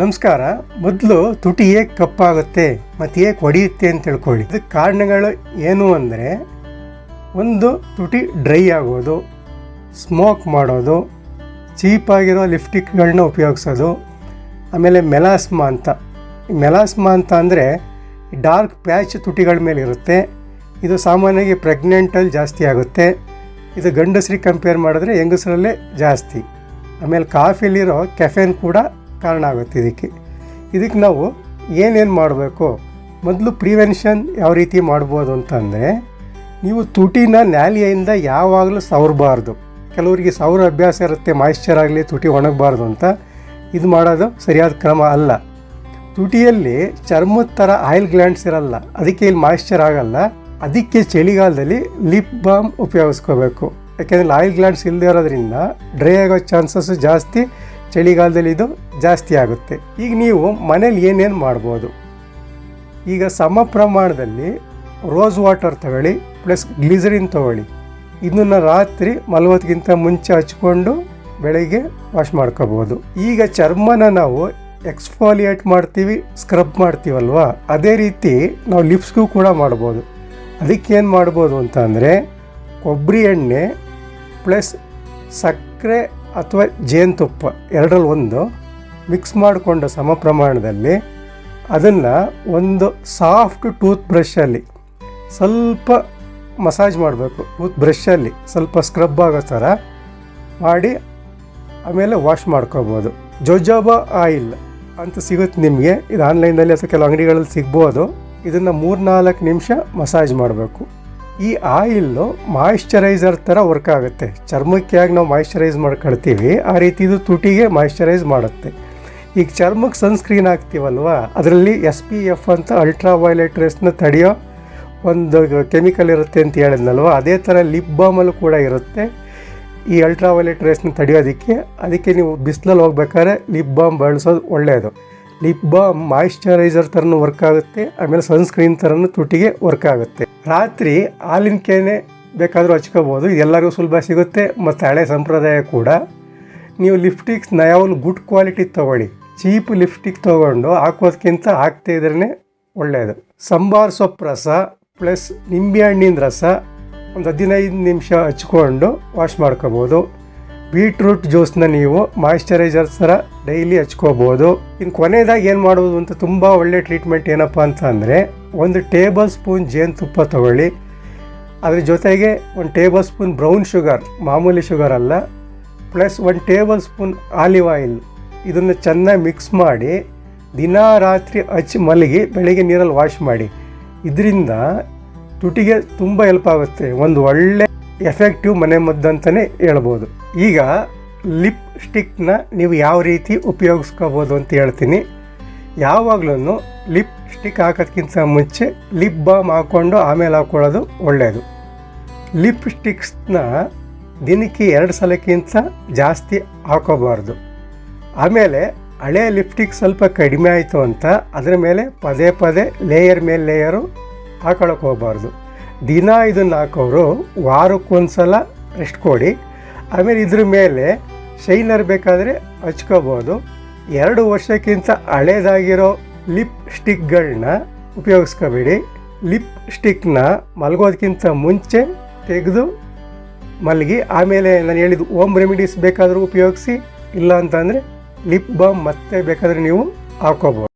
ನಮಸ್ಕಾರ. ಮೊದಲು ತುಟಿ ಏಕೆ ಕಪ್ಪಾಗುತ್ತೆ ಮತ್ತು ಏಕೆ ಹೊಡೆಯುತ್ತೆ ಅಂತ ತಿಳ್ಕೊಳ್ಳಿ. ಅದಕ್ಕೆ ಕಾರಣಗಳು ಏನು ಅಂದರೆ, ಒಂದು ತುಟಿ ಡ್ರೈ ಆಗೋದು, ಸ್ಮೋಕ್ ಮಾಡೋದು ಚೀಪಾಗಿರೋ ಲಿಫ್ಟಿಕ್ಗಳನ್ನ ಉಪಯೋಗಿಸೋದು, ಆಮೇಲೆ ಮೆಲಾಸ್ಮಾ ಅಂತ. ಮೆಲಾಸ್ಮಾ ಅಂತ ಅಂದರೆ ಡಾರ್ಕ್ ಪ್ಯಾಚ್ ತುಟಿಗಳ ಮೇಲೆ ಇರುತ್ತೆ. ಇದು ಸಾಮಾನ್ಯವಾಗಿ ಪ್ರೆಗ್ನೆಂಟಲ್ಲಿ ಜಾಸ್ತಿ ಆಗುತ್ತೆ. ಇದು ಗಂಡಸ್ರಿಗೆ ಕಂಪೇರ್ ಮಾಡಿದ್ರೆ ಹೆಂಗಸರಲ್ಲೇ ಜಾಸ್ತಿ. ಆಮೇಲೆ ಕಾಫಿಲಿರೋ ಕೆಫೆನ್ ಕೂಡ ಕಾರಣ ಆಗುತ್ತೆ ಇದಕ್ಕೆ. ಇದಕ್ಕೆ ನಾವು ಏನೇನು ಮಾಡಬೇಕು? ಮೊದಲು ಪ್ರಿವೆನ್ಷನ್ ಯಾವ ರೀತಿ ಮಾಡ್ಬೋದು ಅಂತಂದರೆ ನೀವು ತುಟಿನ ನ್ಯಾಲಿಯಿಂದ ಯಾವಾಗಲೂ ಸವರಬಾರ್ದು. ಕೆಲವರಿಗೆ ಸೌರ ಅಭ್ಯಾಸ ಇರುತ್ತೆ ಮಾಯಿಶ್ಚರ್ ಆಗಲಿ, ತುಟಿ ಒಣಗಬಾರ್ದು ಅಂತ. ಇದು ಮಾಡೋದು ಸರಿಯಾದ ಕ್ರಮ ಅಲ್ಲ. ತುಟಿಯಲ್ಲಿ ಚರ್ಮದ ಥರ ಆಯಿಲ್ ಗ್ಲ್ಯಾಂಡ್ಸ್ ಇರಲ್ಲ, ಅದಕ್ಕೆ ಇಲ್ಲಿ ಮಾಯಿಶ್ಚರ್ ಆಗಲ್ಲ. ಅದಕ್ಕೆ ಚಳಿಗಾಲದಲ್ಲಿ ಲಿಪ್ ಬಾಮ್ ಉಪಯೋಗಿಸ್ಕೋಬೇಕು. ಯಾಕೆಂದರೆ ಆಯಿಲ್ ಗ್ಲ್ಯಾಂಡ್ಸ್ ಇಲ್ಲದೆ ಇರೋದ್ರಿಂದ ಡ್ರೈ ಆಗೋ ಚಾನ್ಸಸ್ಸು ಜಾಸ್ತಿ ಚಳಿಗಾಲದಲ್ಲಿ ಇದು ಜಾಸ್ತಿ ಆಗುತ್ತೆ. ಈಗ ನೀವು ಮನೇಲಿ ಏನೇನು ಮಾಡ್ಬೋದು? ಈಗ ಸಮ ಪ್ರಮಾಣದಲ್ಲಿ ರೋಸ್ ವಾಟರ್ ತಗೊಳ್ಳಿ ಪ್ಲಸ್ ಗ್ಲಿಸರಿನ್ ತಗೊಳ್ಳಿ. ಇದನ್ನು ರಾತ್ರಿ ಮಲಗೋದಕ್ಕಿಂತ ಮುಂಚೆ ಹಚ್ಕೊಂಡು ಬೆಳಗ್ಗೆ ವಾಶ್ ಮಾಡ್ಕೋಬೋದು ಈಗ ಚರ್ಮನ ನಾವು ಎಕ್ಸ್ಫಾಲಿಯೇಟ್ ಮಾಡ್ತೀವಿ ಸ್ಕ್ರಬ್ ಮಾಡ್ತೀವಲ್ವಾ? ಅದೇ ರೀತಿ ನಾವು ಲಿಪ್ಸ್ಗೂ ಕೂಡ ಮಾಡ್ಬೋದು. ಅದಕ್ಕೇನು ಮಾಡ್ಬೋದು ಅಂತ ಅಂದರೆ ಕೊಬ್ಬರಿ ಎಣ್ಣೆ ಪ್ಲಸ್ ಸಕ್ಕರೆ ಅಥವಾ ಜೇನುತುಪ್ಪ ಎರಡರಲ್ಲಿ ಒಂದು ಮಿಕ್ಸ್ ಮಾಡಿಕೊಂಡ ಸಮ ಪ್ರಮಾಣದಲ್ಲಿ ಅದನ್ನು ಒಂದು ಸಾಫ್ಟ್ ಟೂತ್ ಬ್ರಷಲ್ಲಿ ಸ್ವಲ್ಪ ಮಸಾಜ್ ಮಾಡಬೇಕು. ಟೂತ್ ಬ್ರಷಲ್ಲಿ ಸ್ವಲ್ಪ ಸ್ಕ್ರಬ್ ಆಗೋ ಥರ ಮಾಡಿ ಆಮೇಲೆ ವಾಶ್ ಮಾಡ್ಕೋಬೋದು. ಜೊಜಾಬ ಆಯಿಲ್ ಅಂತ ಸಿಗುತ್ತೆ ನಿಮಗೆ. ಇದು ಆನ್ಲೈನಲ್ಲಿ ಅಥವಾ ಕೆಲವು ಅಂಗಡಿಗಳಲ್ಲಿ ಸಿಗ್ಬೋದು. ಇದನ್ನು ಮೂರ್ನಾಲ್ಕು ನಿಮಿಷ ಮಸಾಜ್ ಮಾಡಬೇಕು. ಈ ಆಯಿಲ್ಲು ಮಾಯಿಶ್ಚರೈಸರ್ ಥರ ವರ್ಕ್ ಆಗುತ್ತೆ. ಚರ್ಮಕ್ಕೆ ಆಗಿ ನಾವು ಮಾಯಿಶ್ಚರೈಸ್ ಮಾಡ್ಕೊಳ್ತೀವಿ. ಆ ರೀತಿ ಇದು ತುಟಿಗೆ ಮಾಯಿಶ್ಚರೈಸ್ ಮಾಡುತ್ತೆ. ಈಗ ಚರ್ಮಕ್ಕೆ ಸನ್ಸ್ಕ್ರೀನ್ ಹಾಕ್ತೀವಲ್ವಾ? ಅದರಲ್ಲಿ ಎಸ್ ಪಿ ಎಫ್ ಅಂತ ಅಲ್ಟ್ರಾ ವೈಲೆಟ್ ರೇಸ್ನ ತಡೆಯೋ ಒಂದು ಕೆಮಿಕಲ್ ಇರುತ್ತೆ ಅಂತ ಹೇಳಿದ್ನಲ್ವ? ಅದೇ ಥರ ಲಿಪ್ ಬಾಮಲ್ಲೂ ಕೂಡ ಇರುತ್ತೆ. ಈ ಅಲ್ಟ್ರಾ ವೈಲೆಟ್ ರೇಸ್ನ ತಡೆಯೋದಕ್ಕೆ ಅದಕ್ಕೆ ನೀವು ಬಿಸಿಲಲ್ಲಿ ಹೋಗ್ಬೇಕಾದ್ರೆ ಲಿಪ್ ಬಾಮ್ ಬಳಸೋದು ಒಳ್ಳೆಯದು ಲಿಪ್ ಬಾಮ್ ಮಾಯಿಶ್ಚರೈಸರ್ ಥರನೂ ವರ್ಕ್ ಆಗುತ್ತೆ. ಆಮೇಲೆ ಸನ್ಸ್ಕ್ರೀನ್ ಥರನೂ ತುಟಿಗೆ ವರ್ಕ್ ಆಗುತ್ತೆ. ರಾತ್ರಿ ಹಾಲಿನ ಕೆನೆ ಬೇಕಾದರೂ ಹಚ್ಕೋಬೋದು. ಎಲ್ಲರಿಗೂ ಸುಲಭ ಸಿಗುತ್ತೆ. ಮತ್ತು ಹಳೆ ಸಂಪ್ರದಾಯ ಕೂಡ. ನೀವು ಲಿಫ್ಟಿಕ್ಸ್ ನಯಾವಲ್ ಗುಡ್ ಕ್ವಾಲಿಟಿ ತೊಗೊಳ್ಳಿ. ಚೀಪ್ ಲಿಪ್ಸ್ಟಿಕ್ ತೊಗೊಂಡು ಹಾಕೋದಕ್ಕಿಂತ ಹಾಕ್ತಾ ಇದ್ರೇ ಒಳ್ಳೆಯದು ಸಂಬಾರ್ ಸೊಪ್ಪು ರಸ ಪ್ಲಸ್ ನಿಂಬೆಹಣ್ಣಿನ ರಸ ಒಂದು ಹದಿನೈದು ನಿಮಿಷ ಹಚ್ಕೊಂಡು ವಾಶ್ ಮಾಡ್ಕೋಬೋದು. ಬೀಟ್ರೂಟ್ ಜ್ಯೂಸ್ನ ನೀವು ಮಾಯಿಶ್ಚರೈಸರ್ ಥರ ಡೈಲಿ ಹಚ್ಕೋಬೋದು. ಇನ್ನು ಕೊನೆಯದಾಗಿ ಏನು ಮಾಡೋದು ಅಂತ ತುಂಬ ಒಳ್ಳೆ ಟ್ರೀಟ್ಮೆಂಟ್ ಏನಪ್ಪ ಅಂತ ಅಂದರೆ, ಒಂದು ಟೇಬಲ್ ಸ್ಪೂನ್ ಜೇನುತುಪ್ಪ ತಗೊಳ್ಳಿ. ಅದ್ರ ಜೊತೆಗೆ ಒಂದು ಟೇಬಲ್ ಸ್ಪೂನ್ ಬ್ರೌನ್ ಶುಗರ್, ಮಾಮೂಲಿ ಶುಗರ್ ಅಲ್ಲ, ಪ್ಲಸ್ ಒಂದು ಟೇಬಲ್ ಸ್ಪೂನ್ ಆಲಿವ್ ಆಯಿಲ್. ಇದನ್ನು ಚೆನ್ನಾಗಿ ಮಿಕ್ಸ್ ಮಾಡಿ, ದಿನ ರಾತ್ರಿ ಹಚ್ಚಿ ಮಲಗಿ ಬೆಳಗ್ಗೆ ನೀರಲ್ಲಿ ವಾಶ್ ಮಾಡಿ. ಇದರಿಂದ ತುಟಿಗೆ ತುಂಬ ಹೆಲ್ಪ್ ಆಗುತ್ತೆ. ಒಂದು ಒಳ್ಳೆ ಎಫೆಕ್ಟಿವ್ ಮನೆ ಮದ್ದು ಅಂತಲೇ ಹೇಳ್ಬೋದು. ಈಗ ಲಿಪ್ ಸ್ಟಿಕ್ನ ನೀವು ಯಾವ ರೀತಿ ಉಪಯೋಗಿಸ್ಕೋಬೋದು ಅಂತ ಹೇಳ್ತೀನಿ. ಯಾವಾಗಲೂ ಲಿಪ್ ಸ್ಟಿಕ್ ಹಾಕೋದ್ಕಿಂತ ಮುಂಚೆ ಲಿಪ್ ಬಾಮ್ ಹಾಕ್ಕೊಂಡು ಆಮೇಲೆ ಹಾಕ್ಕೊಳ್ಳೋದು ಒಳ್ಳೆಯದು ಲಿಪ್ ಸ್ಟಿಕ್ಸ್ನ ದಿನಕ್ಕೆ ಎರಡು ಸಲಕ್ಕಿಂತ ಜಾಸ್ತಿ ಹಾಕೋಬಾರ್ದು. ಆಮೇಲೆ ಹಳೆ ಲಿಪ್ಸ್ಟಿಕ್ ಸ್ವಲ್ಪ ಕಡಿಮೆ ಆಯಿತು ಅಂತ ಅದರ ಮೇಲೆ ಪದೇ ಪದೇ ಲೇಯರ್ ಮೇಲೆ ಲೇಯರು ಹಾಕೊಳಕ್ಕೆ ಹೋಗಬಾರ್ದು. ದಿನ ಇದನ್ನು ಹಾಕೋರು ವಾರಕ್ಕೊಂದ್ಸಲ ರೆಸ್ಟ್ ಕೊಡಿ. ಆಮೇಲೆ ಇದ್ರ ಮೇಲೆ ಶೈನರ್ ಬೇಕಾದರೆ ಹಚ್ಕೋಬೋದು. ಎರಡು ವರ್ಷಕ್ಕಿಂತ ಹಳೇದಾಗಿರೋ ಲಿಪ್ ಸ್ಟಿಕ್ಗಳನ್ನ ಉಪಯೋಗಿಸ್ಕೋಬೇಡಿ. ಲಿಪ್ ಸ್ಟಿಕ್ನ ಮಲಗೋದಕ್ಕಿಂತ ಮುಂಚೆ ತೆಗೆದು ಮಲಗಿ, ಆಮೇಲೆ ನಾನು ಹೇಳಿದ ಓಮ್ ರೆಮಿಡೀಸ್ ಬೇಕಾದರೂ ಉಪಯೋಗಿಸಿ ಇಲ್ಲ ಅಂತಂದರೆ ಲಿಪ್ ಬಾಮ್ ಮತ್ತೆ ಬೇಕಾದರೆ ನೀವು ಹಾಕೋಬೋದು.